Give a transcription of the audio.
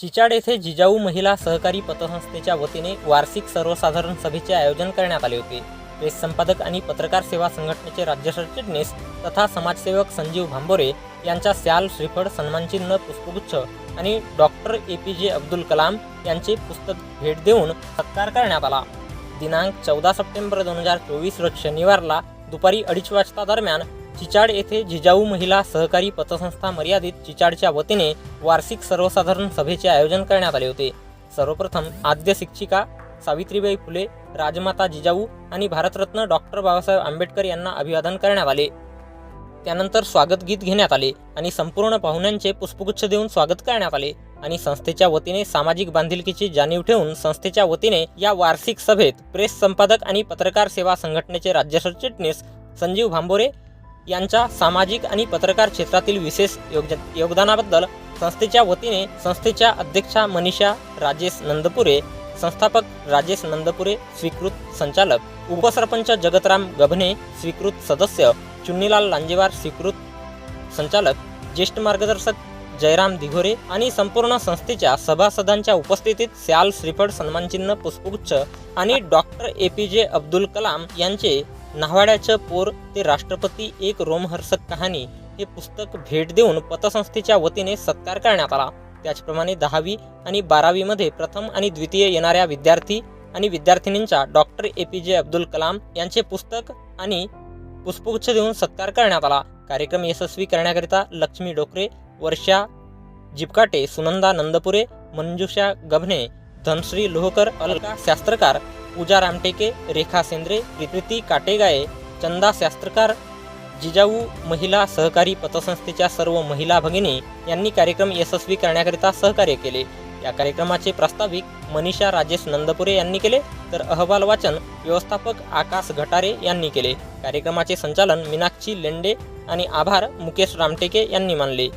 चिचाड येथे जिजाऊ महिला सहकारी पतसंस्थेच्या वतीने वार्षिक सर्वसाधारण सभेचे आयोजन करण्यात आले होते. प्रेस संपादक आणि पत्रकार सेवा संघटनेचे राज्य सरचिटणीस तथा समाजसेवक संजीव भांबोरे यांच्या स्याल श्रीफळ सन्मानचिन्ह पुष्पगुच्छ आणि डॉक्टर ए पी जे अब्दुल कलाम यांचे पुस्तक भेट देऊन सत्कार करण्यात आला. दिनांक चौदा सप्टेंबर दोन हजार चोवीस रोज शनिवारला दुपारी अडीच वाजता दरम्यान चिचाड येथे जिजाऊ महिला सहकारी पतसंस्था मर्यादित चिचाडच्या वतीने वार्षिक सर्वसाधारण सभेचे आयोजन करण्यात आले होते. सर्वप्रथम आद्य शिक्षिका सावित्रीबाई फुले राजमाता जिजाऊ आणि भारतरत्न डॉक्टर बाबासाहेब आंबेडकर यांना अभिवादन करण्यात आले. त्यानंतर स्वागत गीत घेण्यात आले आणि संपूर्ण पाहुण्यांचे पुष्पगुच्छ देऊन स्वागत करण्यात आले आणि संस्थेच्या वतीने सामाजिक बांधिलकीची जाणीव ठेवून संस्थेच्या वतीने या वार्षिक सभेत प्रेस संपादक आणि पत्रकार सेवा संघटनेचे राज्य सरचिटणीस संजीव भांबोरे यांच्या सामाजिक आणि पत्रकार क्षेत्रातील विशेष योग योगदानाबद्दल संस्थेच्या वतीने संस्थेच्या अध्यक्षा मनीषा राजेश नंदपुरे संस्थापक राजेश नंदपुरे स्वीकृत संचालक उपसरपंच जगतराम गभने स्वीकृत सदस्य चुन्नीलाल लांजेवार स्वीकृत संचालक ज्येष्ठ मार्गदर्शक जयराम दिघोरे आणि संपूर्ण संस्थेच्या सभासदांच्या उपस्थितीत स्याल श्रीफळ सन्मानचिन्ह पुष्पगुच्छ आणि डॉक्टर ए पी जे अब्दुल कलाम यांचे नावाड्याचं पोर ते राष्ट्रपती एक रोमहर्षक कहाणी हे पुस्तक भेट देऊन पतसंस्थेच्या वतीने सत्कार करण्यात आला. त्याचप्रमाणे दहावी आणि बारावीमध्ये प्रथम आणि द्वितीय येणाऱ्या विद्यार्थी आणि विद्यार्थिनींचा डॉक्टर ए पी जे अब्दुल कलाम यांचे पुस्तक आणि पुष्पगुच्छ देऊन सत्कार करण्यात आला. कार्यक्रम यशस्वी करण्याकरिता लक्ष्मी डोकरे वर्षा जिपकाटे सुनंदा नंदपुरे मंजुषा गभने धनश्री लोहकर अलका शास्त्रकार पूजा रामटेके रेखा सेंद्रे प्रीती काटेगाये चंदा शास्त्रकार जिजाऊ महिला सहकारी पतसंस्थेच्या सर्व महिला भगिनी यांनी कार्यक्रम यशस्वी करण्याकरिता सहकार्य केले. या कार्यक्रमाचे प्रास्ताविक मनीषा राजेश नंदपुरे यांनी केले तर अहवाल वाचन व्यवस्थापक आकाश घटारे यांनी केले. कार्यक्रमाचे संचालन मीनाक्षी लेंडे आणि आभार मुकेश रामटेके यांनी मानले.